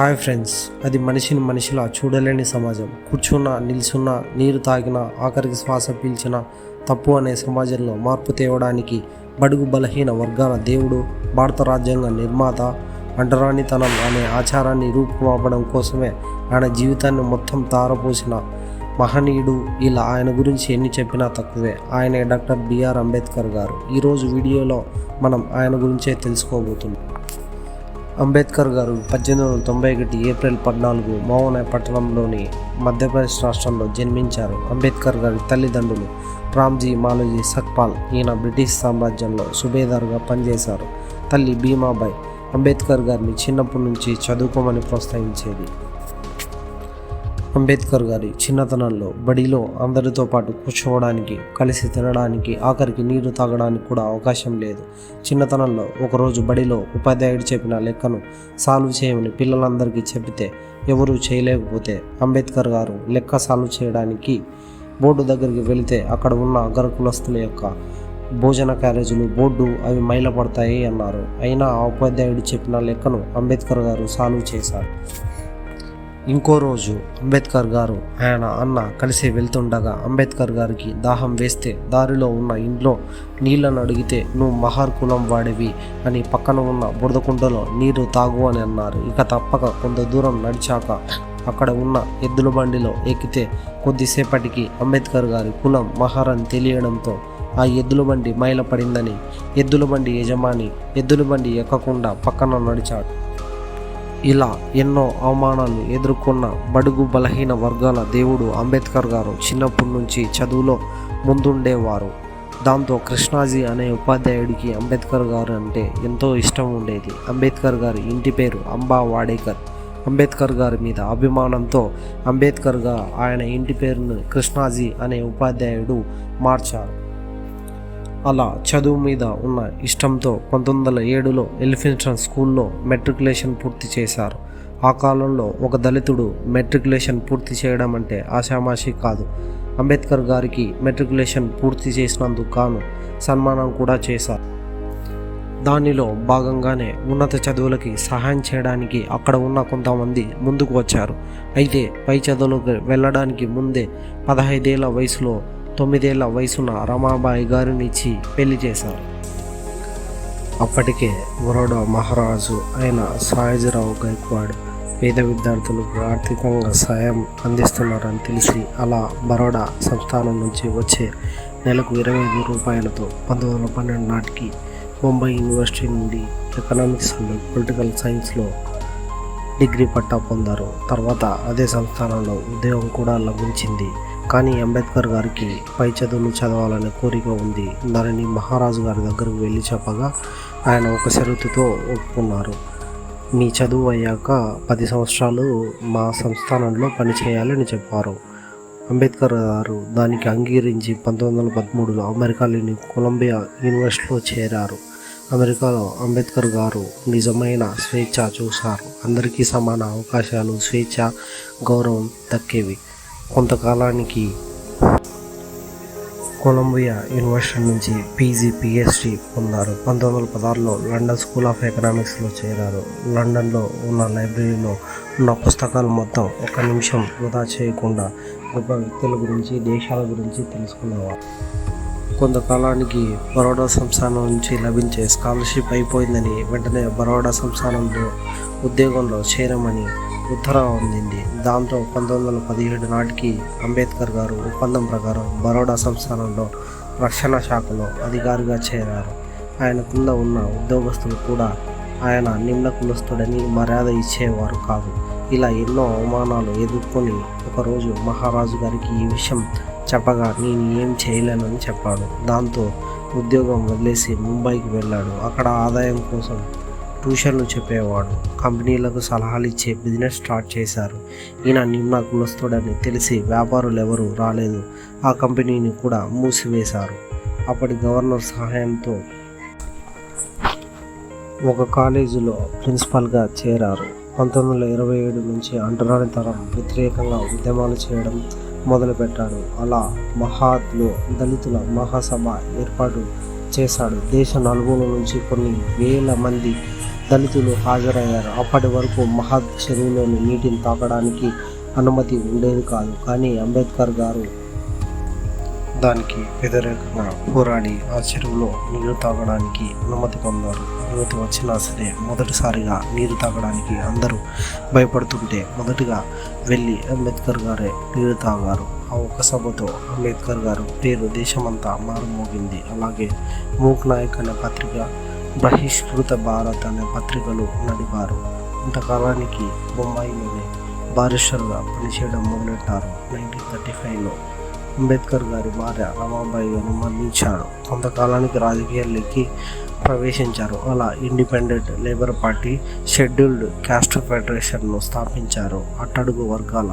Hi friends అది మనిషిని మనిషిలా చూడలేని సమాజం. కూర్చున్నా నిల్చున్నా నీరు తాగినా ఆఖరికి శ్వాస పీల్చిన తప్పు అనే సమాజంలో మార్పు తేవడానికి బడుగు బలహీన వర్గాల దేవుడు భారత రాజ్యాంగ నిర్మాత అంటరానితనం అనే ఆచారాన్ని రూపుమాపడం కోసమే ఆయన జీవితాన్ని మొత్తం తారపోసిన మహనీయుడు. ఇలా ఆయన గురించి ఎన్ని చెప్పినా తక్కువే. ఆయనే డాక్టర్ బిఆర్ అంబేద్కర్ గారు. ఈరోజు వీడియోలో మనం ఆయన గురించే తెలుసుకోబోతున్నాం. అంబేద్కర్ గారు పద్దెనిమిది వందల తొంభై ఒకటి ఏప్రిల్ పద్నాలుగు మోహన పట్టణంలోని మధ్యప్రదేశ్ రాష్ట్రంలో జన్మించారు. అంబేద్కర్ గారి తల్లిదండ్రులు రామ్జీ మాలోజీ సక్పాల్ ఈయన బ్రిటిష్ సామ్రాజ్యంలో సుబేదారుగా పనిచేశారు. తల్లి భీమాబాయ్ అంబేద్కర్ గారిని చిన్నప్పటి నుంచి చదువుకోమని ప్రోత్సహించేది. అంబేద్కర్ గారి చిన్నతనంలో బడిలో అందరితో పాటు కూర్చోవడానికి కలిసి తినడానికి ఆఖరికి నీరు తాగడానికి కూడా అవకాశం లేదు. చిన్నతనంలో ఒకరోజు బడిలో ఉపాధ్యాయుడు చెప్పిన లెక్కను సాల్వ్ చేయమని పిల్లలందరికీ చెబితే ఎవరూ చేయలేకపోతే అంబేద్కర్ గారు లెక్క సాల్వ్ చేయడానికి బోర్డు దగ్గరికి వెళితే అక్కడ ఉన్న అగ్రకులస్తుల యొక్క భోజన క్యారేజీలు బోర్డు అవి మైలపడతాయి అన్నారు. అయినా ఆ ఉపాధ్యాయుడు చెప్పిన లెక్కను అంబేద్కర్ గారు సాల్వ్ చేశారు. ఇంకో రోజు అంబేద్కర్ గారు ఆయన అన్న కలిసి వెళ్తుండగా అంబేద్కర్ గారికి దాహం వేస్తే దారిలో ఉన్న ఇంట్లో నీళ్ళను అడిగితే నువ్వు మహార్ కులం వాడివి అని పక్కన ఉన్న బురదకుంటలో నీరు తాగు అని అన్నారు. ఇక తప్పక కొంత దూరం నడిచాక అక్కడ ఉన్న ఎద్దుల బండిలో ఎక్కితే కొద్దిసేపటికి అంబేద్కర్ గారి కులం మహార్ అని తెలియడంతో ఆ ఎద్దుల బండి మైల పడిందని ఎద్దుల బండి యజమాని ఎద్దుల బండి ఎక్కకుండా పక్కన నడిచాడు. ఇలా ఎన్నో అవమానాలు ఎదుర్కొన్న బడుగు బలహీన వర్గాల దేవుడు అంబేద్కర్ గారు చిన్నప్పటి నుంచి చదువులో ముందుండేవారు. దాంతో కృష్ణాజీ అనే ఉపాధ్యాయుడికి అంబేద్కర్ గారు అంటే ఎంతో ఇష్టం ఉండేది. అంబేద్కర్ గారి ఇంటి పేరు అంబా వాడేకర్. అంబేద్కర్ గారి మీద అభిమానంతో అంబేద్కర్గా ఆయన ఇంటి పేరును కృష్ణాజీ అనే ఉపాధ్యాయుడు మార్చారు. అలా చదువు మీద ఉన్న ఇష్టంతో పంతొమ్మిది వందల ఏడులో ఎలిఫెన్స్టన్ స్కూల్లో మెట్రికులేషన్ పూర్తి చేశారు. ఆ కాలంలో ఒక దళితుడు మెట్రికులేషన్ పూర్తి చేయడం అంటే ఆషామాషి కాదు. అంబేద్కర్ గారికి మెట్రికులేషన్ పూర్తి చేసినందుకు గాను సన్మానం కూడా చేశారు. దానిలో భాగంగానే ఉన్నత చదువులకి సహాయం చేయడానికి అక్కడ ఉన్న కొంతమంది ముందుకు వచ్చారు. అయితే పై చదువులకు వెళ్ళడానికి ముందే పదహైదేళ్ళ వయసులో తొమ్మిదేళ్ళ వయసున్న రమాబాయి గారినిచ్చి పెళ్ళి చేశారు. అప్పటికే బరోడా మహారాజు అయిన సాయజరావు గైక్వాడ్ పేద విద్యార్థులకు ఆర్థికంగా సాయం అందిస్తున్నారని తెలిసి అలా బరోడా సంస్థానం నుంచి వచ్చే నెలకు ఇరవై ఐదు రూపాయలతో పంతొమ్మిది వందల పన్నెండు నాటికి ముంబై యూనివర్సిటీ నుండి ఎకనామిక్స్ అండ్ పొలిటికల్ సైన్స్లో డిగ్రీ పట్టా పొందారు. తర్వాత అదే సంస్థానంలో ఉద్యోగం కూడా లభించింది. కానీ అంబేద్కర్ గారికి పై చదువులు చదవాలనే కోరిక ఉంది. దానిని మహారాజు గారి దగ్గరకు వెళ్ళి చెప్పగా ఆయన ఒక షరతుతో ఒప్పుకున్నారు. మీ చదువు అయ్యాక పది సంవత్సరాలు మా సంస్థానంలో పనిచేయాలని చెప్పారు. అంబేద్కర్ గారు దానికి అంగీకరించి పంతొమ్మిది వందల పదమూడులో అమెరికాలోని కొలంబియా యూనివర్సిటీలో చేరారు. అమెరికాలో అంబేద్కర్ గారు నిజమైన స్వేచ్ఛ చూశారు. అందరికీ సమాన అవకాశాలు స్వేచ్ఛ గౌరవం దక్కేవి. కొంతకాలానికి కొలంబియా యూనివర్సిటీ నుంచి P G P H D పొందారు. పంతొమ్మిది వందల పదహారులో లండన్ స్కూల్ ఆఫ్ ఎకనామిక్స్లో చేరారు. లండన్లో ఉన్న లైబ్రరీలో ఉన్న పుస్తకాలు మొత్తం ఒక నిమిషం వృధా చేయకుండా గొప్ప వ్యక్తుల గురించి దేశాల గురించి తెలుసుకునేవారు. కొంతకాలానికి బరోడా సంస్థానం నుంచి లభించే స్కాలర్షిప్ అయిపోయిందని వెంటనే బరోడా సంస్థానంలో ఉద్యోగంలో చేరమని ఉత్తరం అందింది దాంతో పంతొమ్మిది వందల పదిహేడు నాటికి అంబేద్కర్ గారు ఒప్పందం ప్రకారం బరోడా సంస్థానంలో రక్షణ శాఖలో అధికారిగా చేరారు. ఆయన కింద ఉన్న ఉద్యోగస్తులు కూడా ఆయన నిమ్న కులస్తుడని మర్యాద ఇచ్చేవారు కాదు. ఇలా ఎన్నో అవమానాలు ఎదుర్కొని ఒకరోజు మహారాజు గారికి ఈ విషయం చెప్పగా నేను ఏం చేయలేనని చెప్పాడు. దాంతో ఉద్యోగం వదిలేసి ముంబైకి వెళ్ళాడు. అక్కడ ఆదాయం కోసం ట్యూషన్లు చెప్పేవాడు. కంపెనీలకు సలహాలు ఇచ్చే బిజినెస్ స్టార్ట్ చేశారు. ఈయన నిమ్న కులస్తుడని తెలిసి వ్యాపారులు ఎవరు రాలేదు. ఆ కంపెనీని కూడా మూసివేశారు. అప్పటి గవర్నర్ సహాయంతో ఒక కాలేజీలో ప్రిన్సిపల్గా చేరారు. పంతొమ్మిది వందల ఇరవై ఏడు నుంచి అంటరాని తరం వ్యతిరేకంగా ఉద్యమాలు చేయడం మొదలుపెట్టాడు. అలా మహాత్లో దళితుల మహాసభ ఏర్పాటు చేశాడు. దేశ నలుగురు నుంచి కొన్ని వేల మంది దళితులు హాజరయ్యారు. అప్పటి వరకు మహా చెరువులోని నీటిని తాకడానికి అనుమతి ఉండేది కాదు. కానీ అంబేద్కర్ గారు దానికి వ్యతిరేకంగా పోరాడి ఆ చెరువులో నీరు తాగడానికి అనుమతి పొందారు. అనుమతి వచ్చినా సరే మొదటిసారిగా నీరు తాగడానికి అందరూ భయపడుతుంటే మొదటిగా వెళ్ళి అంబేద్కర్ గారే నీరు తాగారు. ఆ ఒక్క సభతో అంబేద్కర్ గారు పేరు దేశమంతా మారుమోగింది. అలాగే మూక్ నాయక్ అనే పత్రిక బహిష్కృత భారత్ అనే పత్రికలు నడిపారు. ఇంతకాలానికి బొంబాయిలోనే బారిస్టర్గా పనిచేయడం మొదలెట్టారు. నైన్టీన్ థర్టీ ఫైవ్లో అంబేద్కర్ గారి భార్య రమాబాయి గారు మరణించారు కొంతకాలానికి రాజకీయాల్లోకి ప్రవేశించారు. అలా independent labour party scheduled caste ఫెడరేషన్ను స్థాపించారు. అట్టడుగు వర్గాల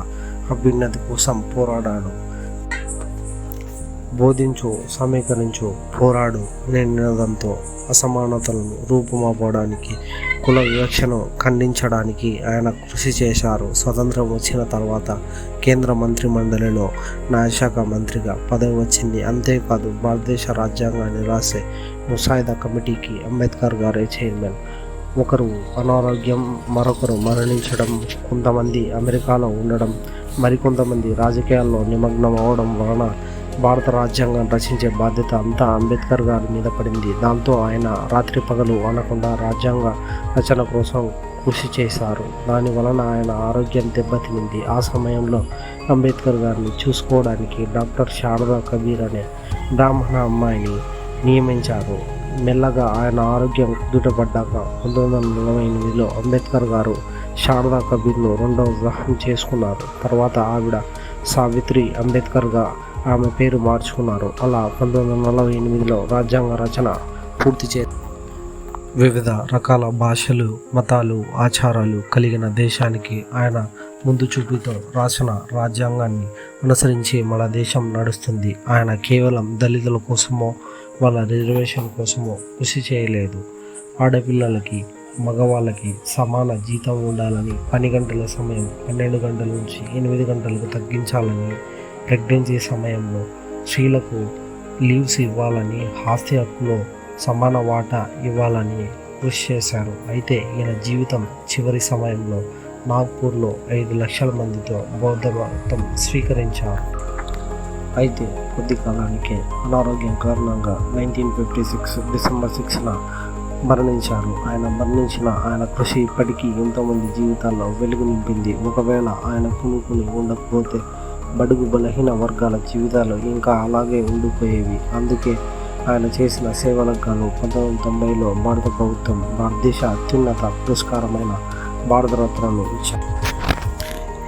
అభ్యున్నతి కోసం పోరాడాడు. బోధించు సమీకరించు పోరాడు అనే నినాదంతో అసమానతలను రూపుమాపడానికి కుల వివక్షను ఖండించడానికి ఆయన కృషి చేశారు. స్వతంత్రం వచ్చిన తర్వాత కేంద్ర మంత్రి మండలిలో న్యాయశాఖ మంత్రిగా పదవి వచ్చింది. అంతేకాదు భారతదేశ రాజ్యాంగాన్ని రాసే ముసాయిదా కమిటీకి అంబేద్కర్ గారే చైర్మన్. ఒకరు అనారోగ్యం మరొకరు మరణించడం కొంతమంది అమెరికాలో ఉండడం మరికొంతమంది రాజకీయాల్లో నిమగ్నం అవడం వలన భారత రాజ్యాంగం రచించే బాధ్యత అంతా అంబేద్కర్ గారి మీద పడింది. దాంతో ఆయన రాత్రి పగలు అనకుండా రాజ్యాంగ రచన కోసం కృషి చేశారు. దాని వలన ఆయన ఆరోగ్యం దెబ్బతినింది. ఆ సమయంలో అంబేద్కర్ గారిని చూసుకోవడానికి డాక్టర్ శారదా కబీర్ అనే బ్రాహ్మణ అమ్మాయిని నియమించారు. మెల్లగా ఆయన ఆరోగ్యం కుదుటపడ్డాక పంతొమ్మిది వందల నలభై ఎనిమిదిలో అంబేద్కర్ గారు శారదా కబీర్ను రెండవ వివాహం చేసుకున్నారు. తర్వాత ఆవిడ సావిత్రి అంబేద్కర్గా ఆమె పేరు మార్చుకున్నారు. అలా పంతొమ్మిది వందల నలభై ఎనిమిదిలో రాజ్యాంగ రచన పూర్తి చే వివిధ రకాల భాషలు మతాలు ఆచారాలు కలిగిన దేశానికి ఆయన ముందు చూపుతో రాసిన రాజ్యాంగాన్ని అనుసరించి మన దేశం నడుస్తుంది. ఆయన కేవలం దళితుల కోసమో వాళ్ళ రిజర్వేషన్ కోసమో కృషి చేయలేదు. ఆడపిల్లలకి మగవాళ్ళకి సమాన జీతం ఉండాలని పని గంటల సమయం పన్నెండు గంటల నుంచి ఎనిమిది గంటలకు తగ్గించాలని ప్రెగ్నెన్సీ సమయంలో స్త్రీలకు లీవ్స్ ఇవ్వాలని ఆస్తి హక్కులో సమాన వాటా ఇవ్వాలని కృషి చేశారు. అయితే ఈయన జీవితం చివరి సమయంలో నాగ్పూర్లో ఐదు లక్షల మందితో బౌద్ధ మతం స్వీకరించారు. అయితే కొద్ది కాలానికే అనారోగ్యం కారణంగా నైన్టీన్ ఫిఫ్టీ సిక్స్ డిసెంబర్ సిక్స్న మరణించారు. ఆయన మరణించిన ఆయన కృషి ఇప్పటికీ ఎంతోమంది జీవితాల్లో వెలుగు నింపింది. ఒకవేళ ఆయన పూనుకుని ఉండకపోతే బడుగు బలహీన వర్గాల జీవితాలు ఇంకా అలాగే ఉండిపోయేవి. అందుకే ఆయన చేసిన సేవలకు గాను పంతొమ్మిది వందల తొంభైలో భారత ప్రభుత్వం భారతదేశ అత్యున్నత పురస్కారమైన భారతరత్నను ఇచ్చారు.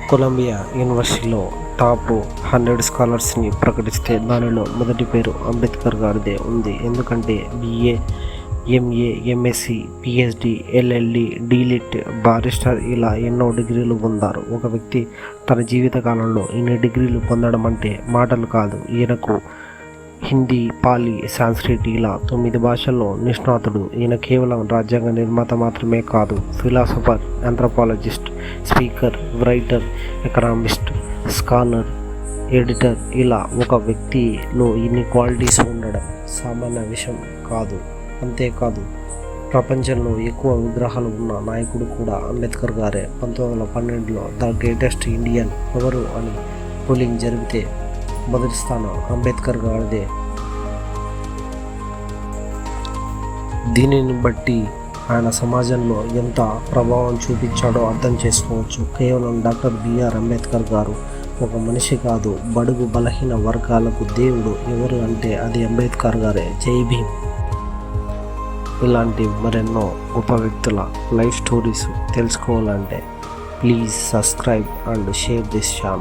కొలంబియా యూనివర్సిటీలో టాప్ హండ్రెడ్ స్కాలర్స్ని ప్రకటిస్తే దానిలో మొదటి పేరు అంబేద్కర్ గారిదే ఉంది. ఎందుకంటే B A M A M S C P H D L L D D Lit barrister ఇలా ఎన్నో డిగ్రీలు పొందారు. ఒక వ్యక్తి తన జీవితకాలంలో ఇన్ని డిగ్రీలు పొందడం అంటే మాటలు కాదు. ఈయనకు హిందీ పాలి సాంస్క్రిట్ ఇలా తొమ్మిది భాషల్లో నిష్ణాతుడు. ఈయన కేవలం రాజ్యాంగ నిర్మాత మాత్రమే కాదు philosopher anthropologist speaker writer economist scholar editor ఇలా ఒక వ్యక్తిలో ఇన్ని క్వాలిటీస్ ఉండడం సామాన్య విషయం కాదు. అంతేకాదు ప్రపంచంలో ఎక్కువ విగ్రహాలు ఉన్న నాయకుడు కూడా అంబేద్కర్ గారే. పంతొమ్మిది వందల పన్నెండులో ద గ్రేటెస్ట్ ఇండియన్ ఎవరు అని పోలింగ్ జరిగితే మొదటి స్థానం అంబేద్కర్ గారిదే. దీనిని బట్టి ఆయన సమాజంలో ఎంత ప్రభావం చూపించాడో అర్థం చేసుకోవచ్చు. కేవలం డాక్టర్ బిఆర్ అంబేద్కర్ గారు ఒక మనిషి కాదు బడుగు బలహీన వర్గాలకు దేవుడు ఎవరు అంటే అది అంబేద్కర్ గారే. జై భీమ్. ఇలాంటి మరెన్నో గొప్ప వ్యక్తుల లైఫ్ స్టోరీస్ తెలుసుకోవాలంటే please subscribe and share this channel.